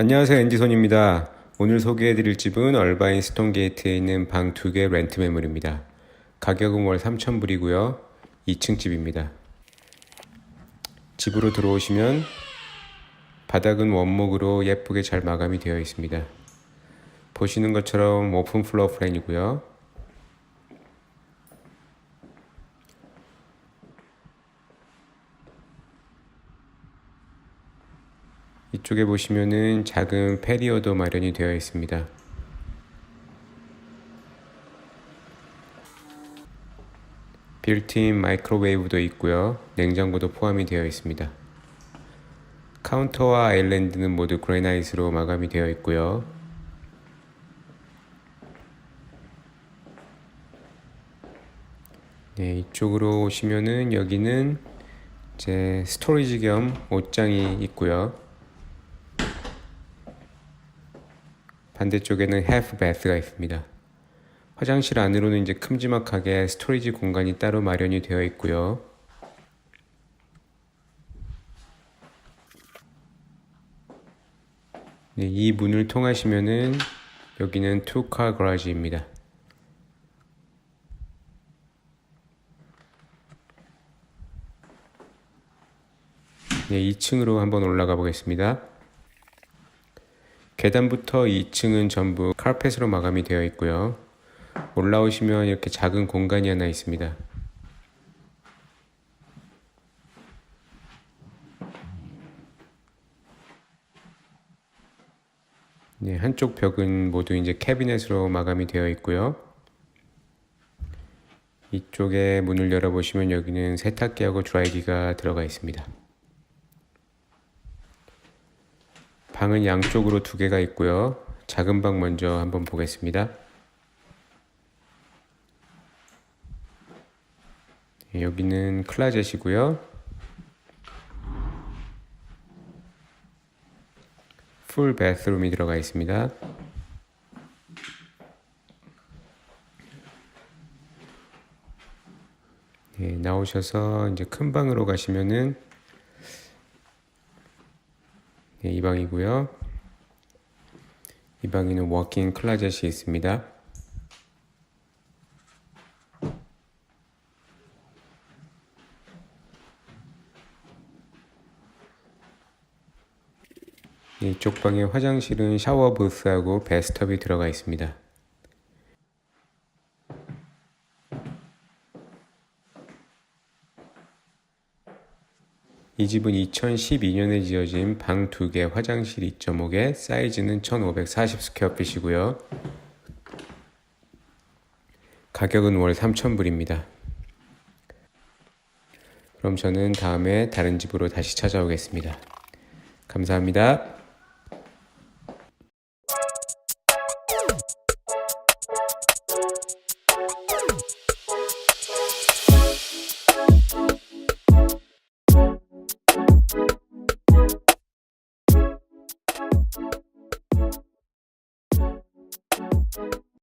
안녕하세요 앤디손입니다. 오늘 소개해드릴 집은 얼바인 스톤게이트에 있는 방 두 개 렌트 매물입니다. 가격은 월 3,000불이고요. 2층 집입니다. 집으로 들어오시면 바닥은 원목으로 예쁘게 잘 마감이 되어 있습니다. 보시는 것처럼 오픈 플로어 플랜이고요. 이쪽에 보시면은 작은 페리어도 마련이 되어 있습니다. 빌트인 마이크로웨이브도 있고요. 냉장고도 포함이 되어 있습니다. 카운터와 아일랜드는 모두 그레나이트로 마감이 되어 있고요. 네, 이쪽으로 오시면은 여기는 제 스토리지 겸 옷장이 있고요. 반대쪽에는 half bath가 있습니다. 화장실 안으로는 이제 큼지막하게 스토리지 공간이 따로 마련이 되어 있고요. 네, 이 문을 통하시면은 여기는 투카 거라지입니다. 네, 2층으로 한번 올라가 보겠습니다. 계단부터 2층은 전부 카펫으로 마감이 되어 있고요. 올라오시면 이렇게 작은 공간이 하나 있습니다. 네, 한쪽 벽은 모두 이제 캐비넷으로 마감이 되어 있고요. 이쪽에 문을 열어보시면 여기는 세탁기하고 드라이기가 들어가 있습니다. 방은 양쪽으로 두 개가 있고요. 작은 방 먼저 한번 보겠습니다. 네, 여기는 클라젯이고요. 풀 베스룸이 들어가 있습니다. 네, 나오셔서 이제 큰 방으로 가시면은 네, 이 방이고요. 이 방에는 워킹 클라젯이 있습니다. 네, 이쪽 방의 화장실은 샤워 부스하고 베스트업이 들어가 있습니다. 이 집은 2012년에 지어진 방두 개, 화장실 2.5개, 사이즈는 1540 스퀘어핏이고요. 가격은 월 3,000불입니다. 그럼 저는 다음에 다른 집으로 다시 찾아오겠습니다. 감사합니다.